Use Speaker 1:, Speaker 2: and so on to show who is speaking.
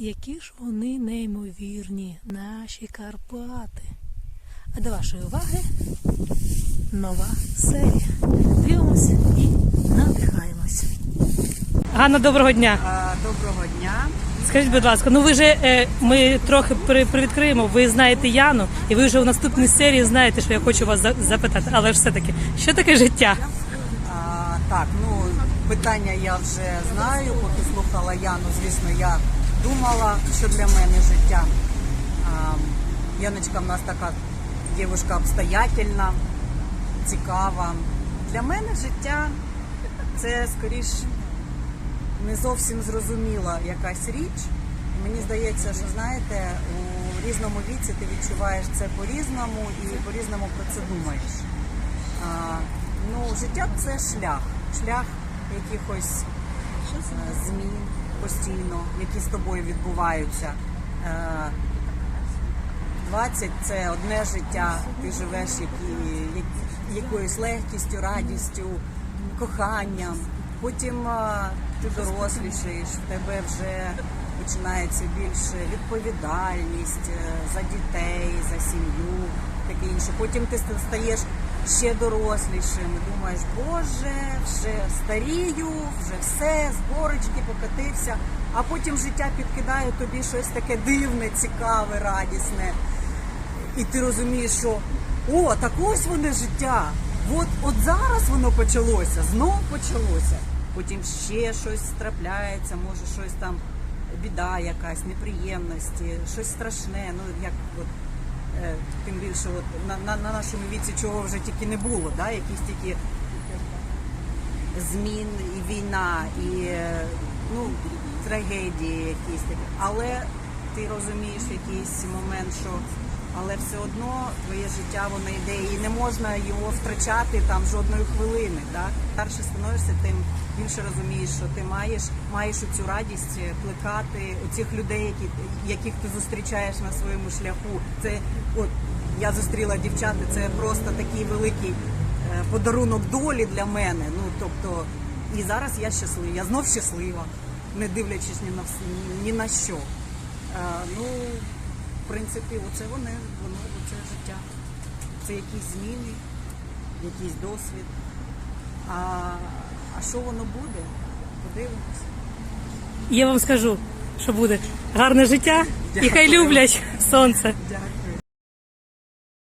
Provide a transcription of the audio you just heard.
Speaker 1: Які ж вони неймовірні, наші Карпати. А до вашої уваги нова серія. Дивимось і надихаємось. Ганна, доброго дня.
Speaker 2: А, Доброго дня.
Speaker 1: Скажіть, будь ласка, ну ви же е, ми трохи при- привідкриємо. Ви знаєте Яну, і ви вже у наступній серії знаєте, що я хочу вас за- запитати. Але ж все-таки, що таке життя?
Speaker 2: А, так, ну питання я вже знаю. Поки слухала Яну, звісно, я думала, що для мене життя. Яночка в нас така дівчинка обстоятельна, цікава. Для мене життя це скоріш не зовсім зрозуміла якась річ. Мені здається, що знаєте, у різному віці ти відчуваєш це по-різному і по-різному про це думаєш. А, ну, життя це шлях, шлях якихось е, змін постійно, які з тобою відбуваються. Е, 20 – це одне життя, ти живеш які, якоюсь легкістю, радістю, коханням. Потім е, ти дорослішаєш, в тебе вже починається більше відповідальність е, за дітей, за сім'ю, таке інше. Потім ти стаєш ще дорослішим думаєш, боже, вже старію, вже все, з горочки покатився. А потім життя підкидає тобі щось таке дивне, цікаве, радісне. І ти розумієш, що о, так ось воно життя. От, от зараз воно почалося, знов почалося. Потім ще щось трапляється, може щось там, біда якась, неприємності, щось страшне. Ну як от тим більше, от на, на, на нашому віці чого вже тільки не було, да? якісь тільки змін і війна, і е, ну, трагедії якісь такі. Але ти розумієш якийсь момент, що але все одно твоє життя воно йде і не можна його втрачати там жодної хвилини. Так? Старше становишся, тим більше розумієш, що ти маєш, маєш цю радість плекати оцих людей, які, яких ти зустрічаєш на своєму шляху. Це от я зустріла дівчат, це просто такий великий е, подарунок долі для мене. Ну тобто, і зараз я щаслива, я знов щаслива, не дивлячись ні на вс- ні, ні на що. Е, ну, в принципі, оце вони, воно оце життя. Це якісь зміни, якийсь досвід. А, а що воно буде? Подивимося.
Speaker 1: Я вам скажу, що буде гарне життя, і хай люблять сонце.
Speaker 2: Дякую.